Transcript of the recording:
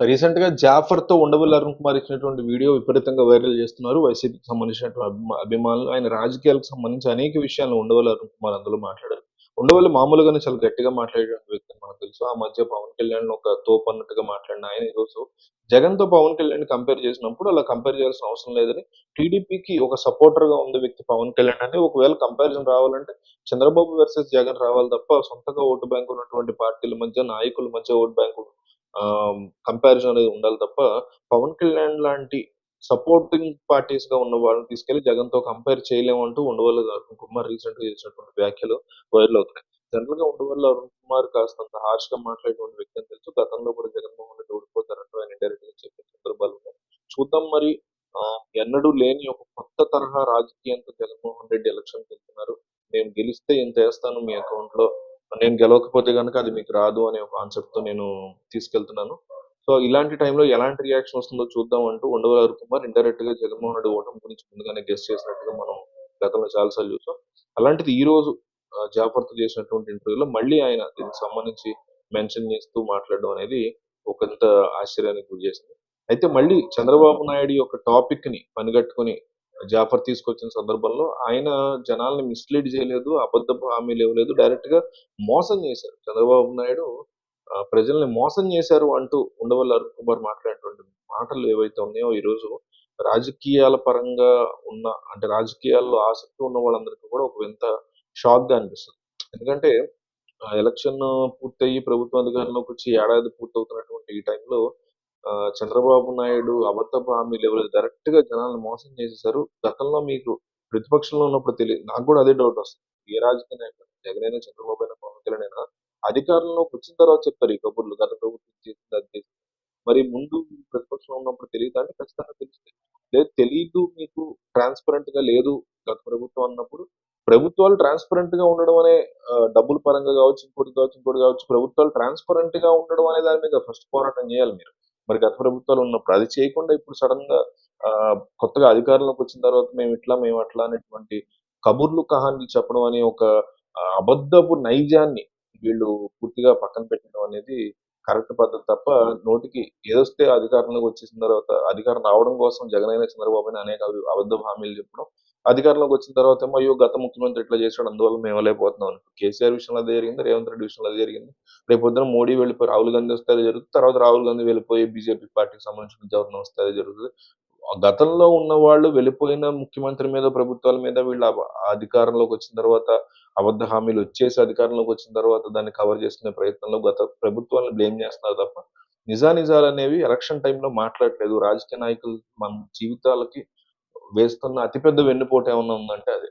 రీసెంట్గా జాఫర్తో ఉండవల్లి అరుణ్ కుమార్ ఇచ్చినటువంటి వీడియో విపరీతంగా వైరల్ చేస్తున్నారు. వైసీపీకి సంబంధించినటువంటి అభిమానులు ఆయన రాజకీయాలకు సంబంధించి అనేక విషయాలను ఉండవల్లి అరుణ్ కుమార్ అందులో మాట్లాడారు. ఉండవల్లి మామూలుగానే చాలా గట్టిగా మాట్లాడే వ్యక్తి మనకు తెలుసు. ఆ మధ్య పవన్ కళ్యాణ్ ఒక తోపు అన్నట్టుగా మాట్లాడిన ఆయన ఈరోజు జగన్తో పవన్ కళ్యాణ్ కంపేర్ చేసినప్పుడు అలా కంపేర్ చేయాల్సిన అవసరం లేదని టీడీపీకి ఒక సపోర్టర్గా ఉంది వ్యక్తి పవన్ కళ్యాణ్ అంటే ఒకవేళ కంపారిజన్ రావాలంటే చంద్రబాబు వర్సెస్ జగన్ రావాలి తప్ప సొంతగా ఓటు బ్యాంక్ ఉన్నటువంటి పార్టీల మధ్య నాయకుల మధ్య ఓటు బ్యాంకు కంపారిజన్ అనేది ఉండాలి తప్ప పవన్ కళ్యాణ్ లాంటి సపోర్టింగ్ పార్టీస్గా ఉన్న వాళ్ళని తీసుకెళ్ళి జగన్తో కంపేర్ చేయలేము అంటూ ఉండవల్లి అరుణ్ కుమార్ రీసెంట్గా చేసినటువంటి వ్యాఖ్యలు వైరల్ అవుతున్నాయి. జనరల్గా ఉండవల్లి అరుణ్ కుమార్ కాస్తంత హార్ష్గా మాట్లాడేటువంటి వ్యక్తి అని తెలుసు. గతంలో కూడా జగన్మోహన్ రెడ్డి ఓడిపోతారంటూ ఆయన డైరెక్ట్గా చెప్పిన సందర్భాలు ఉన్నాయి. చూద్దాం మరి ఆ, ఎన్నడూ లేని ఒక కొత్త తరహా రాజకీయంతో జగన్మోహన్ రెడ్డి ఎలక్షన్ వెళ్తున్నారు. మేము గెలిస్తే ఏం చేస్తాను మీ అకౌంట్లో? నేను గెలవకపోతే కనుక అది మీకు రాదు అనే ఒక కాన్సెప్ట్తో నేను తీసుకెళ్తున్నాను. సో ఇలాంటి టైంలో ఎలాంటి రియాక్షన్ వస్తుందో చూద్దాం అంటూ ఉండవల కుమార్ ఇండైరెక్ట్గా జగన్మోహన్ రెడ్డి ఓటమి గురించి ముందుగానే గెస్ట్ చేసినట్టుగా మనం గతంలో చాలాసార్లు చూసాం. అలాంటిది ఈ రోజు జాగ్రత్త చేసినటువంటి ఇంటర్వ్యూలో మళ్ళీ ఆయన దీనికి సంబంధించి మెన్షన్ చేస్తూ మాట్లాడడం అనేది ఒకంత ఆశ్చర్యానికి గురి చేసింది. అయితే మళ్ళీ చంద్రబాబు నాయుడు యొక్క టాపిక్ని పనిగట్టుకుని జాఫర్ తీసుకొచ్చిన సందర్భంలో ఆయన జనాల్ని మిస్లీడ్ చేయలేదు అబద్ధపు హామీలు ఇవ్వలేదు డైరెక్ట్గా మోసం చేశారు. చంద్రబాబు నాయుడు ప్రజల్ని మోసం చేశారు అంటూ ఉండవల్లి అరుణ్ కుమార్ మాట్లాడేటువంటి మాటలు ఏవైతే ఉన్నాయో ఈరోజు రాజకీయాల పరంగా ఉన్న అంటే రాజకీయాల్లో ఆసక్తి ఉన్న వాళ్ళందరికీ కూడా ఒక వింత షాక్గా అనిపిస్తుంది. ఎందుకంటే ఎలక్షన్ పూర్తయి ప్రభుత్వం అధికారంలోకి వచ్చి ఏడాది పూర్తవుతున్నటువంటి ఈ టైంలో చంద్రబాబు నాయుడు అబద్ధపు హామీలు ఇవ్వలేదు డైరెక్ట్గా జనాలను మోసం చేసేసారు గతంలో మీకు ప్రతిపక్షంలో ఉన్నప్పుడు తెలియదు నాకు కూడా అదే డౌట్ వస్తుంది. ఏ రాజకీయ నాయకుడు జగన్ చంద్రబాబు అయినా పవన్ కళ్యాణ్ అయినా అధికారంలోకి వచ్చిన తర్వాత చెప్తారు ఈ కబుర్లు. గత ప్రభుత్వం చేసింది అది చేసింది. మరి ముందు ప్రతిపక్షంలో ఉన్నప్పుడు తెలియదు అంటే ఖచ్చితంగా తెలుస్తుంది. లేదు తెలియదు మీకు ట్రాన్స్పరెంట్గా లేదు గత ప్రభుత్వం అన్నప్పుడు. ప్రభుత్వాలు ట్రాన్స్పరెంట్గా ఉండడం అనే డబ్బుల పరంగా కావచ్చు ఇంకోటి కావచ్చు ఇంకోటి కావచ్చు ప్రభుత్వాలు ట్రాన్స్పరెంట్గా ఉండడం అనే దాని మీద ఫస్ట్ పోరాటం చేయాలి మీరు. మరి గత ప్రభుత్వాలు ఉన్నప్పుడు అది చేయకుండా ఇప్పుడు సడన్గా ఆ, కొత్తగా అధికారంలోకి వచ్చిన తర్వాత మేము ఇట్లా మేము అట్లా అనేటువంటి కబుర్లు కహాన్లు చెప్పడం అనే ఒక అబద్ధపు నైజాన్ని వీళ్ళు పూర్తిగా పక్కన పెట్టడం అనేది కరెక్ట్ పద్ధతి తప్ప నోటికి ఏదొస్తే అధికారంలోకి వచ్చేసిన తర్వాత అధికారం రావడం కోసం జగన్ అయినా చంద్రబాబు అయినా అనేక అబద్ధ హామీలు చెప్పడం అధికారంలోకి వచ్చిన తర్వాత ఏమో అయ్యో గత ముఖ్యమంత్రి ఇట్లా చేశాడు అందువల్ల మేము వెళ్ళలేకపోతున్నాం కేసీఆర్ విషయంలో అదే జరిగింది రేవంత్ రెడ్డి విషయంలో అదే జరిగింది. రేపు పొద్దున మోడీ వెళ్ళిపోయి రాహుల్ గాంధీ వస్తే అది జరుగుతుంది. తర్వాత రాహుల్ గాంధీ వెళ్ళిపోయి బీజేపీ పార్టీకి సంబంధించిన గవర్నర్ వస్తే అది జరుగుతుంది. ఆ గతంలో ఉన్న వాళ్ళు వెళ్ళిపోయిన ముఖ్యమంత్రి మీద ప్రభుత్వాల మీద వీళ్ళు అధికారంలోకి వచ్చిన తర్వాత అబద్ధ హామీలు వచ్చేసి అధికారంలోకి వచ్చిన తర్వాత దాన్ని కవర్ చేసుకునే ప్రయత్నంలో గత ప్రభుత్వాలను బ్లేమ్ చేస్తున్నారు తప్ప నిజానిజాలు అనేవి ఎలక్షన్ టైంలో మాట్లాడలేదు. రాజకీయ నాయకులు మన జీవితాలకి వేస్తున్న అతిపెద్ద వెన్నుపోటు ఏమన్నా ఉందంటే అది.